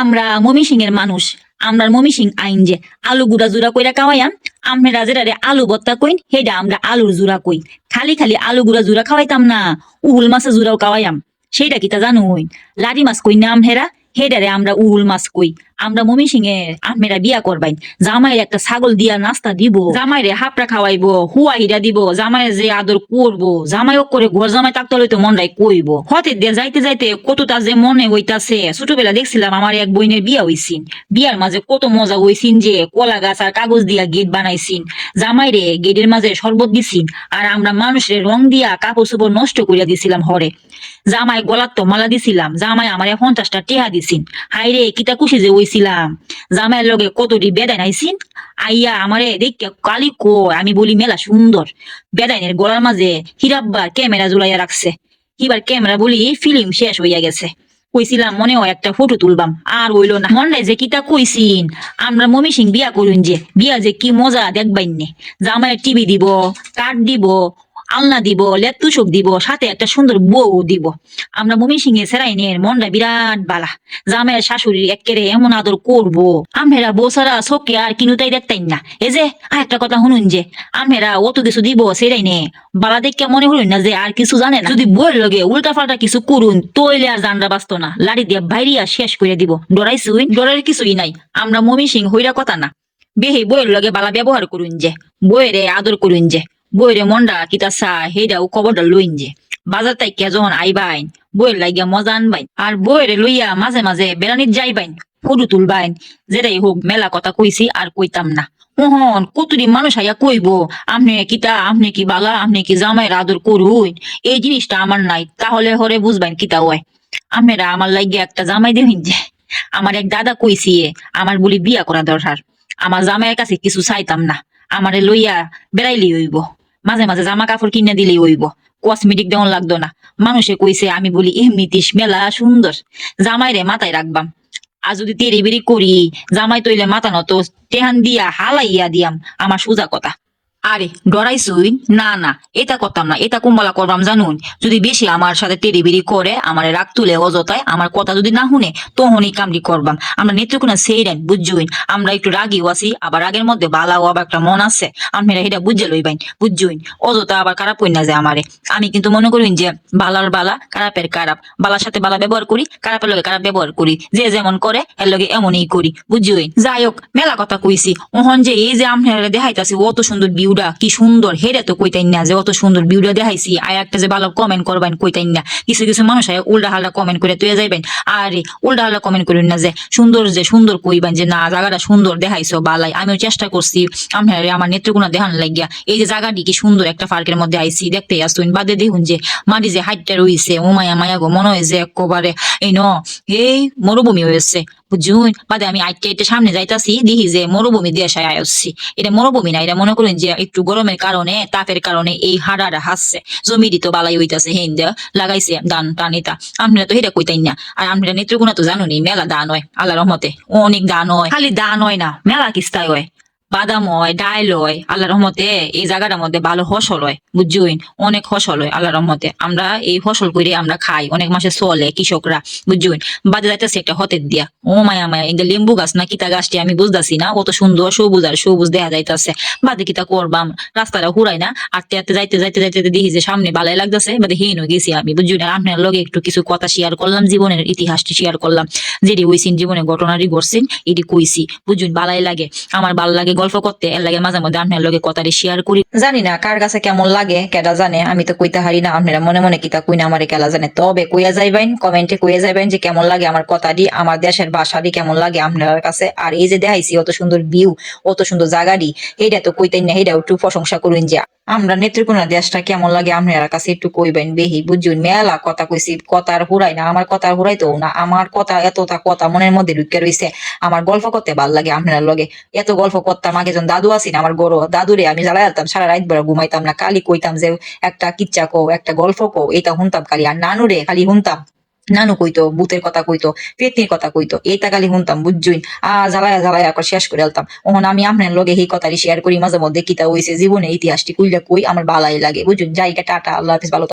আমরা মমি সিং এর মানুষ আমরা মমিসিং আইন যে আলু গুড়া জুড়া কইরা খাওয়াইয়াম আমরা রাজেরারে আলু বত্তা কইন, হেডা আমরা আলুর জুড়া কই। খালি খালি আলু গুড়া জুড়া খাওয়াইতাম না, উহুল মাছের জুড়াও খাওয়াইয়াম। সেইটা কি তা জানো হইন লারি মাছ কই নাম হেরা হেডারে আমরা উহুল মাছ কই। আমরা মমি সিং এর আহমেরা বিয়া করবাই। জামাইয়ের একটা ছাগল দিয়া নাস্তা দিব, জামাইরে হাপড়া খাওয়াইবো, হুয়া হিরা দিব জামাইয়ের যে আদর করব জামাইও করে ঘর জামাই তাকতে হইতো মনরাই কইব। হতে দিয়ে যাইতে যাইতে কতটা যে মনে হইতাছে, ছোটবেলা দেখছিলাম আমার এক বইনের বিয়া হইছিন বিয়ার মাঝে কত মজা হইছিন যে কলা গাছ আর কাগজ দিয়া গেট বানাইছিন। জামাইরে গেটের মাঝে শরবত দিছিন আর আমরা মানুষের রং দিয়া কাপড় চোপড় নষ্ট করিয়া দিছিলাম হরে। জামাই গলার তো মালা দিছিলাম, জামাই আমার পঞ্চাশটা টেহা দিছিন। হাইরে কিতা খুশি যে হইছিলাম জামাইয়ের লগে কতটি বেদায় নাইছিন? আইয়া আমারে দেখে কালি কো আমি বলি মেলা সুন্দর। বেদাইনের গলার মাঝে হিরাব্বার ক্যামেরা জুলাইয়া রাখছে। এবার ক্যামেরা বলি ফিল্ম শেষ হইয়া গেছে। কইছিলাম মনে হয় একটা ফটো তুলবাম। আর হইল না। মনে যে কিতা কইছিন, আমরা মমি সিং বিয়া করুন যে। বিয়া যে কি মজা দেখবাইন জামাইয়ের টিভি দিব কাঠ দিব আলনা দিব লেতুসক দিব, সাথে একটা সুন্দর বউ দিব। আমরা মমি সিং এ সেরাই নের মনটা বিরাট বালা। জামাইয়ের শাশুড়ি একেরে এমন আদর করব। আমেরা বসারা চোখে আর কিনুতাই দেখতাই না। এই যে আর একটা কথা শুনুন যে আমেরা অত কিছু দিব, সেরাই নে। বালা দেখে মনে হইল না যে আর কিছু জানে না। যদি বইয়ের লগে উল্টা পাল্টা কিছু করুন তৈলে আর জানরা বাঁচত না। লাড়ি দিয়ে বাইরিয়া শেষ করে দিব। ডরাইছুই ডরার কিছুই নাই। আমরা মমি সিং হইরা কথা না। বেহে বইয়ের লগে বালা ব্যবহার করুন যে বইয়েরে আদর করুন যে। বইরে মন্ডা কিতা সা চা হেডাও খবরটা লইন যে বাজার তাই কে যখন আইবাইন, বইয়ের লাগিয়া মজা আনবাইন। আর বইরে লইয়া মাঝে মাঝে বেড়ানির যাইবাইন, ফটো তুলবাইন, যেটাই হোক মেলা কথা কইছি আর কইতাম না। ওহন কতটি মানুষ আইয়া কইব আপনি কিতা আপনি কি বালা আপনি কি জামাইয়ের আদর করুন, এই জিনিসটা আমার নাই, তাহলে হরে বুঝবেন কিতা হয়? আপনারা আমার লাগিয়া একটা জামাই দেবেন যে আমার এক দাদা কইছি আমার বলি বিয়া করা দরকার। আমার জামাইয়ের কাছে কিছু চাইতাম না। আমারে লইয়া বেড়াইলি হইব। মাঝে মাঝে জামা কাপড় কিনে দিলেই হইব। কসমেটিক দেওয়ান লাগতো না। মানুষে কইছে, আমি বলি এমনিতিস মেলা সুন্দর। জামাইরে মাথায় রাখবাম। আর যদি তেরি বেরি করি, জামাই তৈলে মাথা নত, টেহান দিয়া, হালাইয়া দিয়াম। আমার সোজা কথা। আরে, ডরাইছুই? না না, এটা করতাম না, এটা কুম্বালা করবাম জানুন। যদি বেশি আমার সাথে তেরিবিরি করে, আমার রাগ তুলে অযথায় আমার কথা যদি না শুনে তখন এই কামটি করবাম। আমরা নেত্রকোনা সেইরেন বুঝছুইন আমরা একটু রাগিও আছি, আবার রাগের মধ্যে বালাও আবার একটা মন আছে। আপনারা এটা বুঝে লইবেন বুঝছুইন অযথা আবার খারাপ হই না যে আমারে। আমি কিন্তু মনে করিন যে, বালার বালা খারাপের খারাপ। বালার সাথে বালা ব্যবহার করি, খারাপের লগে খারাপ ব্যবহার করি। যে যেমন করে, এর লগে এমনই করি বুঝছুইন যাই হোক, মেলা কথা কইছি। ওহন যে এই যে আপনারা দেখাইতাছি, অত সুন্দর ভিউটা কি সুন্দর, হেরে তো কইতাই না যে অত সুন্দর বিউডা দেখাইছি। আর একটা যে ভালো কমেন্ট করবেন, কইতাই না। কিছু কিছু মানুষ আয় উল্টা হাল্টা কমেন্ট করে তুই যাইবেন। আরে, উল্টা হাল্টা কমেন্ট করেন না যে, সুন্দর যে, সুন্দর কইবেন যে, না, জায়গাটা সুন্দর দেখাইছো, বালাই। আমিও চেষ্টা করছি, আপনার আমার নেত্রকোনা দেখান লাগিয়া। এই যে জায়গাটি কি সুন্দর একটা পার্কের মধ্যে আইছি, দেখতে আসতুন। বাদে দেখুন যে, মাটি যে হাইটটা রইছে ও মায়া মায়া গো, মনে হয় যে একবারে এই ন, এই মরুভূমি হয়েছে। বুঝুন? বাদে আমি আইটে আইটে সামনে যাইতাছি, দেখি যে মরুভূমি দেশায় আসছি এটা মরুভূমি না, এটা মনে করেন যে একটু গরমের কারণে, তাপের কারণে এই হাড়াটা হাসছে। জমিরই তো বালাই হইতাছে, হেন লাগাইছে দান টানিতা আপনারা তো হেটা কইতাই না। আর আপনারা নেত্রকোনা তো জানুনি, মেলা দান হয় আল্লাহ রহমতে। অনেক দান হয়, খালি দান হয় না, মেলা কিস্তায় হয়। বাদাম হয় ডাইল হয় আল্লাহ রহমতে এই জায়গাটার মধ্যে ভালো ফসল হয় বুঝছুইন অনেক ফসল হয় আল্লাহ রহমতে। আমরা এই ফসল করে আমরা খাই, অনেক মাসে চলে কৃষকরা বুঝছুইন বাদে যাইতেছে একটা হতের দিয়া। ও মায়া মায়া, এই লেম্বু গাছ না কিতা গাছটি আমি বুঝতেছি না, কত সুন্দর সবুজ আর সবুজ দেখা যাইতাছে। বাদে কিতা করবাম? রাস্তাটা হুরাই না আটতে আটতে যাইতে যাইতে যাইতে দেখি যে সামনে বালাই লাগতেছে, বাদে হেন হয়ে গেছি আমি বুঝছুই না আপনার লগে একটু কিছু কথা শেয়ার করলাম, জীবনের ইতিহাসটি শেয়ার করলাম। যেটি হইছিন জীবনে ঘটনাটি ঘটছেন, এটি কইছি বুঝুন বালাই লাগে, আমার ভালো লাগে গল্প করতে, এর লাগে মাঝে মধ্যে আপনার লগে কথাটি শেয়ার করি। জানি না কার কাছে কেমন লাগে, কেডা জানে, আমি তো কইতে হারি না, আপনারা মনে মনে কিতা কইনা, আমার কেলা জানে। তবে কইয়া যাইবেন, কমেন্টে কইয়া যাইবেন যে কেমন লাগে আমার কথাটি, আমার দেশের ভাষাটি কেমন লাগে আপনার কাছে। আর এই যে দেখাইছি, অত সুন্দর ভিউ অত সুন্দর জায়গাটি, এইটা তো কইতেন না এইটা একটু প্রশংসা করুন যে আমরা নেত্রকোনা দেশটা কেমন লাগে আপনার কাছে একটু কইবেন বেহি বুঝুন মেলা কথা কইছি, কথার হুরাই না, আমার কথার হুরাই তো না, আমার কথা এতটা কথা মনের মধ্যে ঢুকে রইছে, আমার গল্প করতে ভালো লাগে আপনার লগে। এত গল্প করতাম, আগে যখন দাদু আসিন আমার গরো, দাদুরে আমি জ্বালাই যেতাম সারা রাত বেড়া ঘুমাইতাম না কালি কইতাম যে একটা কিচ্চা কো একটা গল্প কো এটা শুনতাম খালি, আর নানুরে খালি শুনতাম। নানু কইতো, ভূতের কথা কইতো পেতনির কথা কইতো এইটা খালি শুনতাম বুঝজুই আ জ্বালায়া জ্বালায়া করে শেষ করে আলতাম। ওহন আমি আপনার লগে এই কথাটি শেয়ার করি, মাঝে মধ্যে কিতা হইছে, জীবনে ইতিহাসটি কইলে কই, আমার বালাই লাগে বুঝুন জায়গা টাটা, আল্লাহ হাফিজ, ভালো।